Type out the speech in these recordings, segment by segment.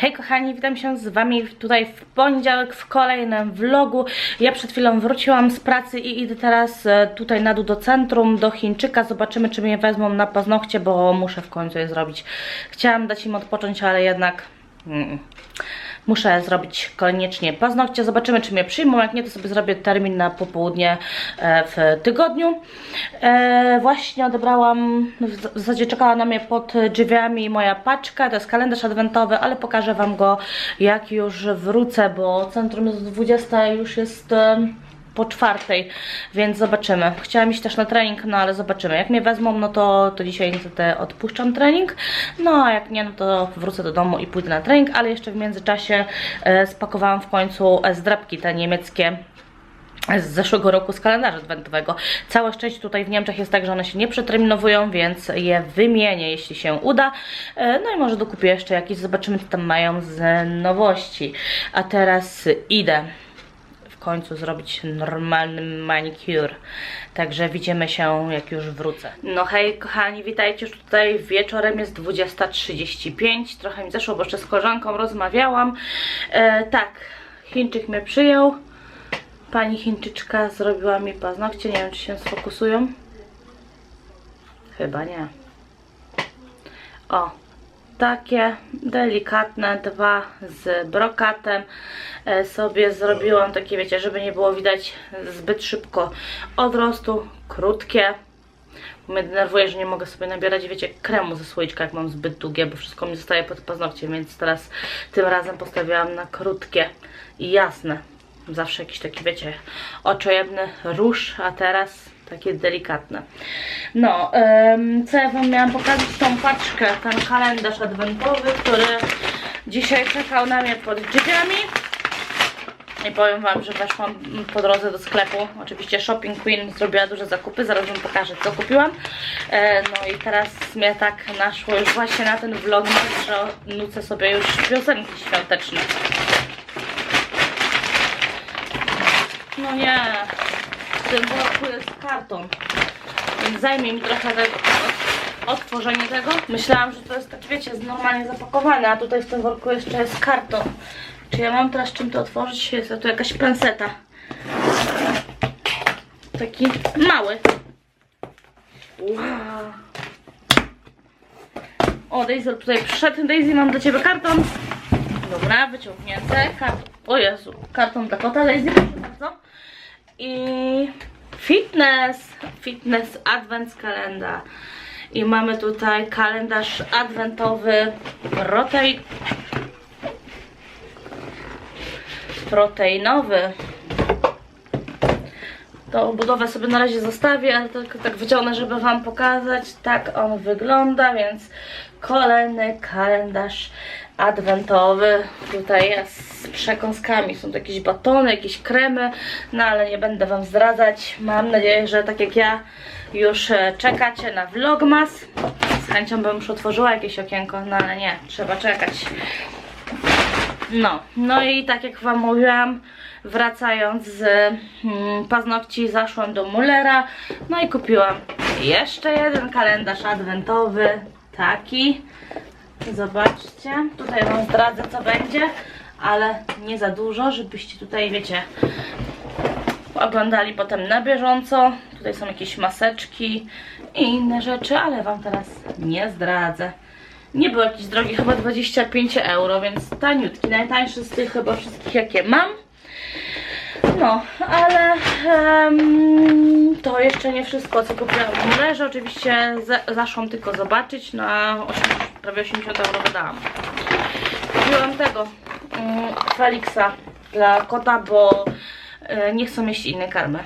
Hej kochani, witam się z wami tutaj w poniedziałek w kolejnym vlogu. Ja przed chwilą wróciłam z pracy i idę teraz e, tutaj na dół do centrum, do Chińczyka. Zobaczymy czy mnie wezmą na paznokcie, bo muszę w końcu je zrobić. Chciałam dać im odpocząć, ale jednak... Mm. Muszę zrobić koniecznie paznokcie. Zobaczymy, czy mnie przyjmą. Jak nie, to sobie zrobię termin na popołudnie e, w tygodniu. E, właśnie odebrałam, w w zasadzie czekała na mnie pod drzwiami moja paczka. To jest kalendarz adwentowy, ale pokażę Wam go jak już wrócę, bo centrum jest 20, już jest e, po czwartej, więc zobaczymy. Chciałam iść też na trening, no ale zobaczymy. Jak mnie wezmą, no to, to dzisiaj niestety odpuszczam trening. No a jak nie, no to wrócę do domu i pójdę na trening, ale jeszcze w międzyczasie e, spakowałam w końcu e, zdrabki te niemieckie z zeszłego roku z kalendarza adwentowego. Całe szczęście tutaj w Niemczech jest tak, że one się nie przeterminowują, więc je wymienię, jeśli się uda. E, No i może dokupię jeszcze jakieś, zobaczymy co tam mają z nowości. A teraz idę końcu zrobić normalny manicure. Także widzimy się, jak już wrócę. No hej, kochani, witajcie już tutaj. Wieczorem jest 20.35. Trochę mi zeszło, bo jeszcze z koleżanką rozmawiałam. E, tak, Chińczyk mnie przyjął. Pani Chińczyczka zrobiła mi paznokcie. Nie wiem, czy się sfokusują. Chyba nie. O, takie delikatne dwa z brokatem e, sobie zrobiłam takie wiecie, żeby nie było widać zbyt szybko odrostu, krótkie mnie denerwuje, że nie mogę sobie nabierać, wiecie, kremu ze słoiczka, jak mam zbyt długie, bo wszystko mi zostaje pod paznokciem, więc teraz tym razem postawiłam na krótkie i jasne. Zawsze jakiś taki, wiecie, oczojebny róż, a teraz takie delikatne. No, co ja Wam miałam pokazać? Tą paczkę, ten kalendarz adwentowy, który dzisiaj czekał na mnie pod drzwiami. I powiem Wam, że weszłam po drodze do sklepu. Oczywiście Shopping Queen zrobiła duże zakupy, zaraz Wam pokażę co kupiłam. E, no i teraz mnie tak naszło już właśnie na ten vlog, że nucę sobie już piosenki świąteczne. No nie, tym worku jest karton, więc zajmie mi trochę otworzenie tego. Myślałam, że to jest tak, wiecie, jest normalnie zapakowane, a tutaj w tym worku jeszcze jest karton. Czy ja mam teraz czym to otworzyć? Jest to jakaś penseta. Taki mały. Wow. O, Daisy tutaj przyszedł. Daisy, mam dla Ciebie karton. Dobra, wyciągnięte. Karton. O Jezu, karton dla kota. Daisy, proszę bardzo. I fitness. Fitness Advent Kalenda. I mamy tutaj kalendarz adwentowy Rotate proteinowy. Tą budowę sobie na razie zostawię, ale tylko tak wyciągnę, żeby Wam pokazać. Tak on wygląda, więc kolejny kalendarz adwentowy. Tutaj jest z przekąskami. Są to jakieś batony, jakieś kremy, no ale nie będę Wam zdradzać. Mam nadzieję, że tak jak ja już e, czekacie na vlogmas. Z chęcią bym już otworzyła jakieś okienko, no ale nie, trzeba czekać. No, no i tak jak Wam mówiłam, wracając z mm, paznokci zaszłam do Mullera, no i kupiłam jeszcze jeden kalendarz adwentowy, taki. Zobaczcie, tutaj Wam zdradzę co będzie, ale nie za dużo, żebyście tutaj, wiecie, oglądali potem na bieżąco. Tutaj są jakieś maseczki i inne rzeczy, ale Wam teraz nie zdradzę. Nie był jakiś drogi, chyba 25 euro, więc taniutki, najtańszy z tych chyba wszystkich jakie mam. No, ale em, to jeszcze nie wszystko, co kupiłam w Mullerze. Oczywiście za, zaszłam tylko zobaczyć, na 80, prawie 80 euro wydałam. Kupiłam tego um, Felixa dla kota, bo e, nie chcą jeść innej karmy.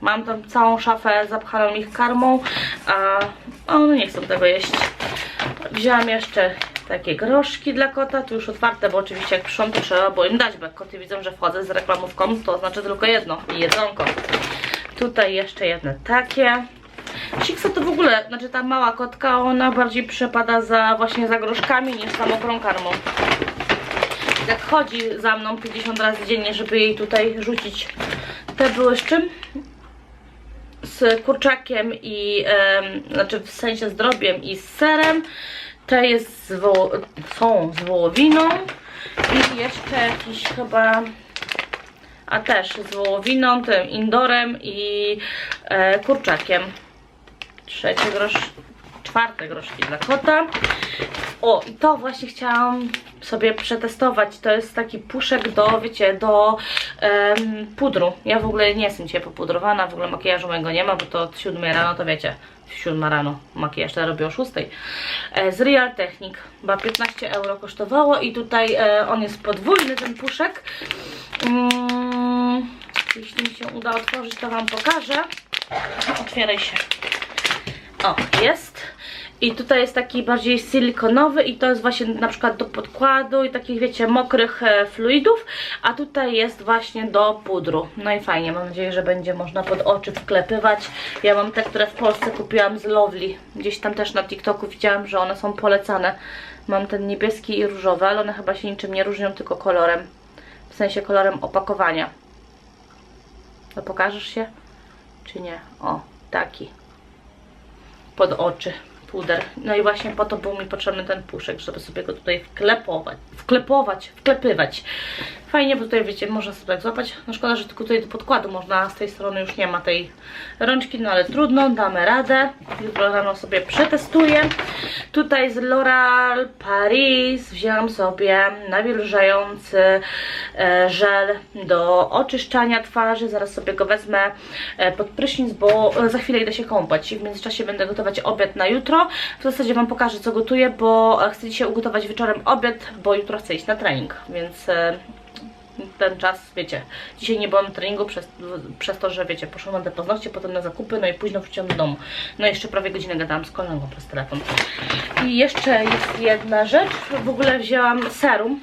Mam tam całą szafę zapchaną ich karmą, a one nie chcą tego jeść. Wzięłam jeszcze takie groszki dla kota, tu już otwarte, bo oczywiście jak przyszłam to trzeba było im dać, bo jak koty widzą, że wchodzę z reklamówką, to znaczy tylko jedno jedzonko. Tutaj jeszcze jedne takie. Siksa to w ogóle, znaczy ta mała kotka, ona bardziej przepada za właśnie za groszkami niż za mokrą karmą. Jak chodzi za mną 50 razy dziennie, żeby jej tutaj rzucić. Te były z czym? z kurczakiem i, znaczy w sensie z drobiem i z serem. Te jest z są z wołowiną i jeszcze jakiś chyba a też z wołowiną, tym indorem i e, kurczakiem. Trzecie grosz, czwarte groszki dla kota. O, i to właśnie chciałam sobie przetestować. To jest taki puszek do, wiecie, do pudru. Ja w ogóle nie jestem dzisiaj popudrowana, w ogóle makijażu mojego nie ma, bo to od 7 rano, to wiecie, 7 rano makijaż to ja robię o 6. E, z Real Technic, chyba 15 euro kosztowało i tutaj e, on jest podwójny ten puszek. Mm, jeśli mi się uda otworzyć, to Wam pokażę. Otwieraj się. O, jest. I tutaj jest taki bardziej silikonowy i to jest właśnie na przykład do podkładu i takich wiecie mokrych e, fluidów, a tutaj jest właśnie do pudru. No i fajnie, mam nadzieję, że będzie można pod oczy wklepywać. Ja mam te, które w Polsce kupiłam z Lovely. Gdzieś tam też na TikToku widziałam, że one są polecane. Mam ten niebieski i różowy, ale one chyba się niczym nie różnią, tylko kolorem. W sensie kolorem opakowania. To pokażesz się? Czy nie? O, taki pod oczy puder. No i właśnie po to był mi potrzebny ten puszek, żeby sobie go tutaj wklepować, wklepować, wklepywać. Fajnie, bo tutaj wiecie, można sobie tak złapać. No szkoda, że tylko tutaj do podkładu można, z tej strony już nie ma tej rączki, no ale trudno, damy radę. Jutro rano sobie przetestuję. Tutaj z L'Oreal Paris wzięłam sobie nawilżający e, żel do oczyszczania twarzy. Zaraz sobie go wezmę e, pod prysznic, bo za chwilę idę się kąpać i w międzyczasie będę gotować obiad na jutro. W zasadzie Wam pokażę co gotuję, bo e, chcę dzisiaj ugotować wieczorem obiad, bo jutro chcę iść na trening, więc e, ten czas, wiecie, dzisiaj nie byłam treningu przez, przez to, że wiecie, poszłam na paznokcie, potem na zakupy, no i późno wróciłam do domu. No i jeszcze prawie godzinę gadałam z kolegą przez telefon. I jeszcze jest jedna rzecz, w ogóle wzięłam serum,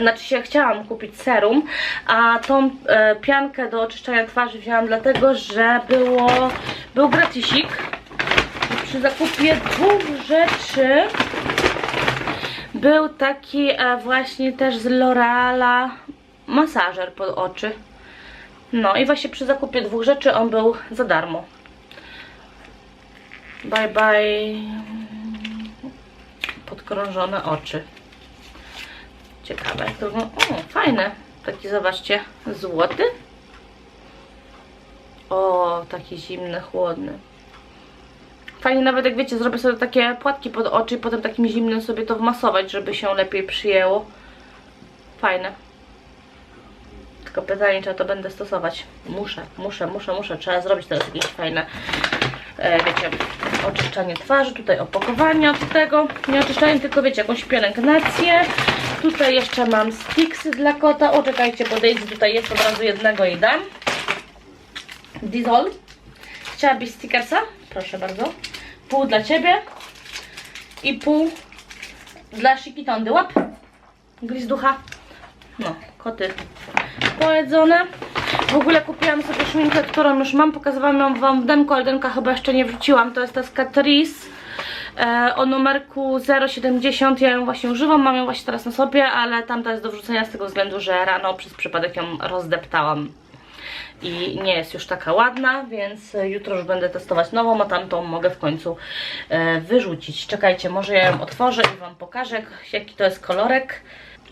znaczy się chciałam kupić serum, a tą e, piankę do oczyszczania twarzy wzięłam dlatego, że było, był gratisik. Przy zakupie dwóch rzeczy był taki e, właśnie też z L'Oreala masażer pod oczy. No i właśnie przy zakupie dwóch rzeczy on był za darmo. Bye bye podkrążone oczy. Ciekawe to. O, fajne. Taki zobaczcie, złoty. O, taki zimny, chłodny. Fajnie nawet jak wiecie, zrobię sobie takie płatki pod oczy i potem takim zimnym sobie to wmasować, żeby się lepiej przyjęło. Fajne. Tylko pytanie, czy ja to będę stosować. Muszę, muszę, muszę, muszę. Trzeba zrobić teraz jakieś fajne, e, wiecie, oczyszczanie twarzy. Tutaj opakowanie od tego. Nie oczyszczanie, tylko wiecie, jakąś pielęgnację. Tutaj jeszcze mam sticksy dla kota. O, czekajcie, bo Daisy tutaj jest, od razu jednego jej dam. Dizol. Chciałabyś stickersa? Proszę bardzo. Pół dla Ciebie i pół dla Shikitondy. Łap. Glizducha. No, koty pojedzone. W ogóle kupiłam sobie szminkę, którą już mam. Pokazywałam ją Wam w demku, ale demka chyba jeszcze nie wrzuciłam. To jest ta z Catrice e, o numerku 070. Ja ją właśnie używam, mam ją właśnie teraz na sobie, ale tamta jest do wrzucenia z tego względu, że rano przez przypadek ją rozdeptałam i nie jest już taka ładna, więc e, jutro już będę testować nową, a tamtą mogę w końcu e, wyrzucić. Czekajcie, może ja ją otworzę i Wam pokażę, jak- jaki to jest kolorek.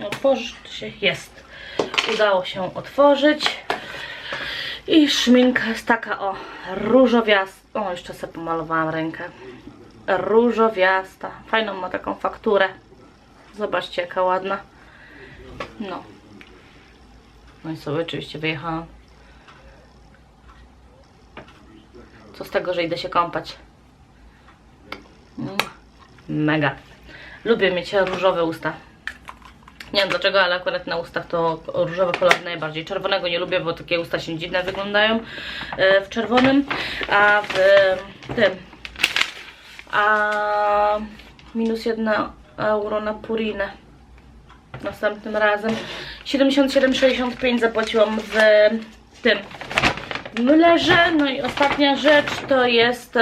Otworzyć się jest. Udało się otworzyć. I szminka jest taka o różowiasta. O, jeszcze sobie pomalowałam rękę. Różowiasta. Fajną ma taką fakturę. Zobaczcie, jaka ładna. No. No i sobie oczywiście wyjechałam. Co z tego, że idę się kąpać? Mm, Mega. Lubię mieć różowe usta. Nie wiem dlaczego, ale akurat na ustach to różowy kolor najbardziej. Czerwonego nie lubię, bo takie usta się dziwne wyglądają e, w czerwonym, a w tym a minus 1 euro na purinę następnym razem 77,65 zapłaciłam w tym mlerze. No i ostatnia rzecz to jest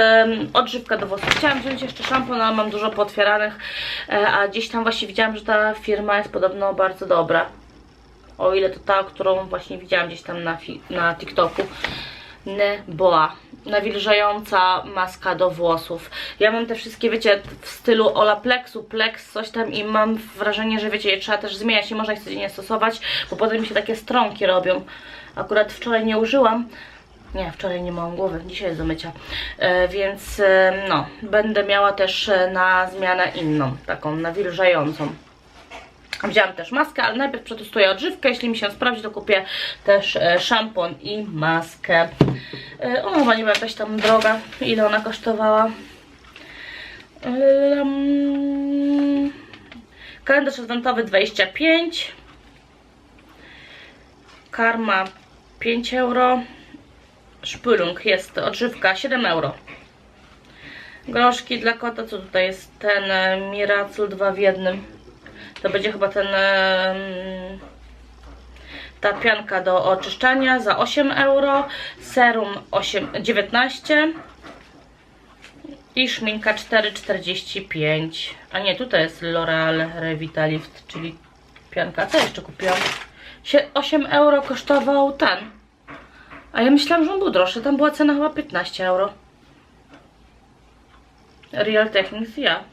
odżywka do włosów. Chciałam wziąć jeszcze szampon, ale mam dużo pootwieranych, e, a gdzieś tam właśnie widziałam, że ta firma jest podobno bardzo dobra. O ile to ta, którą właśnie widziałam gdzieś tam na, na TikToku. Neboa. Nawilżająca maska do włosów. Ja mam te wszystkie, wiecie, w stylu Olaplexu, Plex, coś tam i mam wrażenie, że wiecie, je trzeba też zmieniać i można ich codziennie stosować, bo potem mi się takie strąki robią. Akurat wczoraj nie użyłam. Nie, wczoraj nie mam głowy, dzisiaj jest do mycia. E, więc e, no, będę miała też e, na zmianę inną, taką nawilżającą. Wzięłam też maskę, ale najpierw przetestuję odżywkę. Jeśli mi się sprawdzi, to kupię też e, szampon i maskę. E, ona chyba nie była jakaś tam droga. Ile ona kosztowała? Um, kalendarz adwentowy 25. Karma 5 euro. Szpulung jest odżywka 7 euro. Groszki dla kota, co tutaj jest? Ten e, Miracle 2 w jednym. To będzie chyba ten em, ta pianka do oczyszczania za 8 euro, serum 8, 19 i szminka 4,45. A nie, tutaj jest L'Oreal Revitalift, czyli pianka. Co jeszcze kupiłam? Sie- 8 euro kosztował ten. A ja myślałam, że on był droższy. Tam była cena chyba 15 euro. Real Techniques, ja.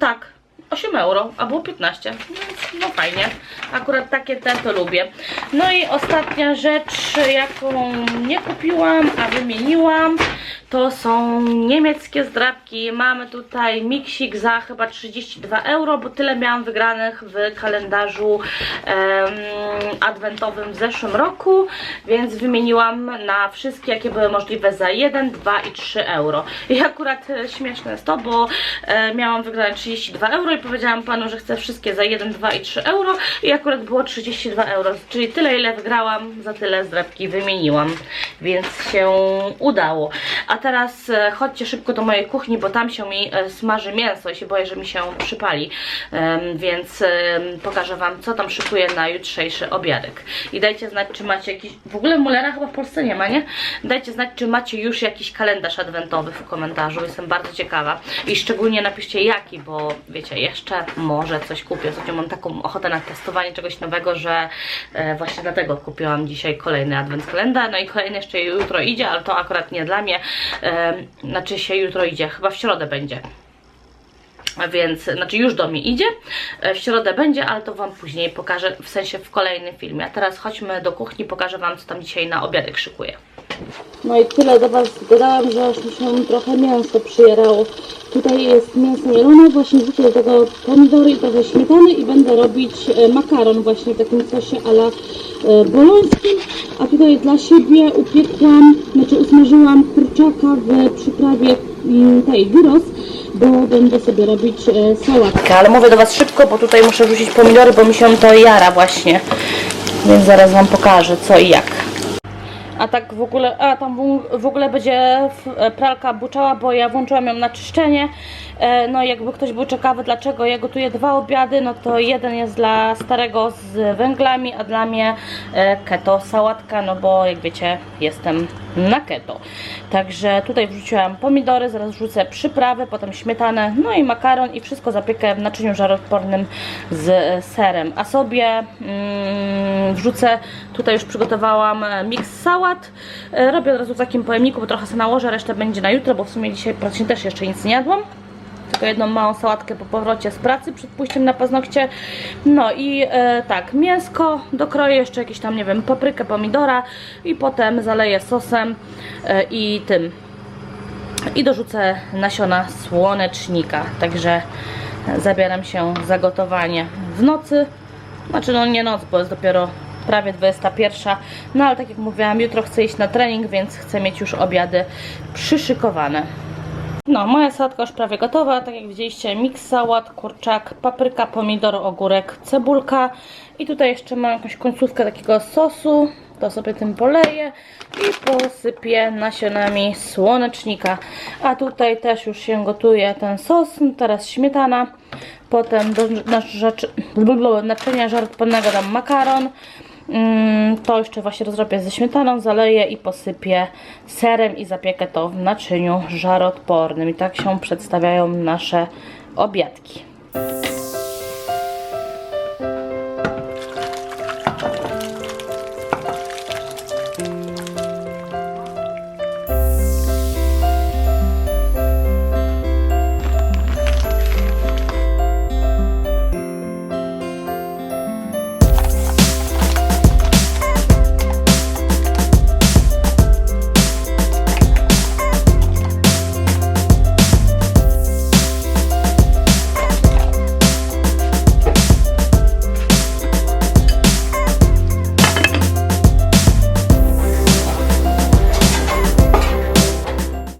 Tak, 8 euro, a było 15. Więc no fajnie. Akurat takie te to lubię. No i ostatnia rzecz, jaką nie kupiłam, a wymieniłam, to są niemieckie zdrabki. Mamy tutaj miksik za chyba 32 euro, bo tyle miałam wygranych w kalendarzu em, adwentowym w zeszłym roku, więc wymieniłam na wszystkie, jakie były możliwe za 1, 2 i 3 euro. I akurat e, śmieszne jest to, bo e, miałam wygrane 32 euro powiedziałam panu, że chcę wszystkie za 1, 2 i 3 euro i akurat było 32 euro, czyli tyle ile wygrałam, za tyle zdrabki wymieniłam, więc się udało. A teraz e, chodźcie szybko do mojej kuchni, bo tam się mi e, smaży mięso i się boję, że mi się przypali, więc pokażę wam, co tam szykuję na jutrzejszy obiadek. I dajcie znać, czy macie jakiś, w ogóle mulera chyba w Polsce nie ma, nie? Dajcie znać, czy macie już jakiś kalendarz adwentowy w komentarzu, jestem bardzo ciekawa. I szczególnie napiszcie jaki, bo wiecie, jeszcze może coś kupię. Ostatnio mam taką ochotę na testowanie czegoś nowego, że e, właśnie dlatego kupiłam dzisiaj kolejny advent kalendarz. No i kolejny jeszcze jutro idzie, ale to akurat nie dla mnie. E, znaczy się jutro idzie, chyba w środę będzie. Więc, znaczy już do mnie idzie, E, w środę będzie, ale to Wam później pokażę, w sensie w kolejnym filmie. A teraz chodźmy do kuchni, pokażę Wam, co tam dzisiaj na obiadek szykuję. No i tyle do Was dodałam, że aż mi się trochę mięso przyjerało. Tutaj jest mięso mielone, właśnie wrzucę do tego pomidory i trochę śmietany i będę robić e, makaron właśnie w takim sosie ala e, bolońskim. A tutaj dla siebie upiekłam, znaczy usmażyłam kurczaka w przyprawie mm, tej gyros, bo będę sobie robić e, sałatkę. Ale mówię do Was szybko, bo tutaj muszę wrzucić pomidory, bo mi się to jara właśnie. Więc zaraz Wam pokażę co i jak. A tak w ogóle, a tam w, ogóle będzie e, pralka buczała, bo ja włączyłam ją na czyszczenie. E, No jakby ktoś był ciekawy, dlaczego ja gotuję dwa obiady, no to jeden jest dla starego z węglami, a dla mnie e, keto sałatka, no bo jak wiecie, jestem na keto. Także tutaj wrzuciłam pomidory, zaraz wrzucę przyprawy, potem śmietanę, no i makaron i wszystko zapiekę w naczyniu żaroodpornym z e, serem. A sobie mm, wrzucę, tutaj już przygotowałam miks sałat. Robię od razu w takim pojemniku, bo trochę sobie nałożę, resztę będzie na jutro, bo w sumie dzisiaj praktycznie też jeszcze nic nie jadłam tylko jedną małą sałatkę po powrocie z pracy przed pójściem na paznokcie. No i e, tak, mięsko, dokroję jeszcze jakieś tam, nie wiem, paprykę, pomidora i potem zaleję sosem e, i tym. I dorzucę nasiona słonecznika. Także zabieram się za gotowanie w nocy. Znaczy no nie noc, bo jest dopiero prawie 21. No ale tak jak mówiłam, jutro chcę iść na trening, więc chcę mieć już obiady przyszykowane. No, moja sałatka już prawie gotowa. Tak jak widzieliście, miks sałat, kurczak, papryka, pomidor, ogórek, cebulka. I tutaj jeszcze mam jakąś końcówkę takiego sosu. To sobie tym poleję i posypię nasionami słonecznika. A tutaj też już się gotuje ten sos. Teraz śmietana. Potem do naczynia żaroodpornego dam makaron. Mm, To jeszcze właśnie rozrobię ze śmietaną, zaleję i posypię serem i zapiekę to w naczyniu żaroodpornym. I tak się przedstawiają nasze obiadki.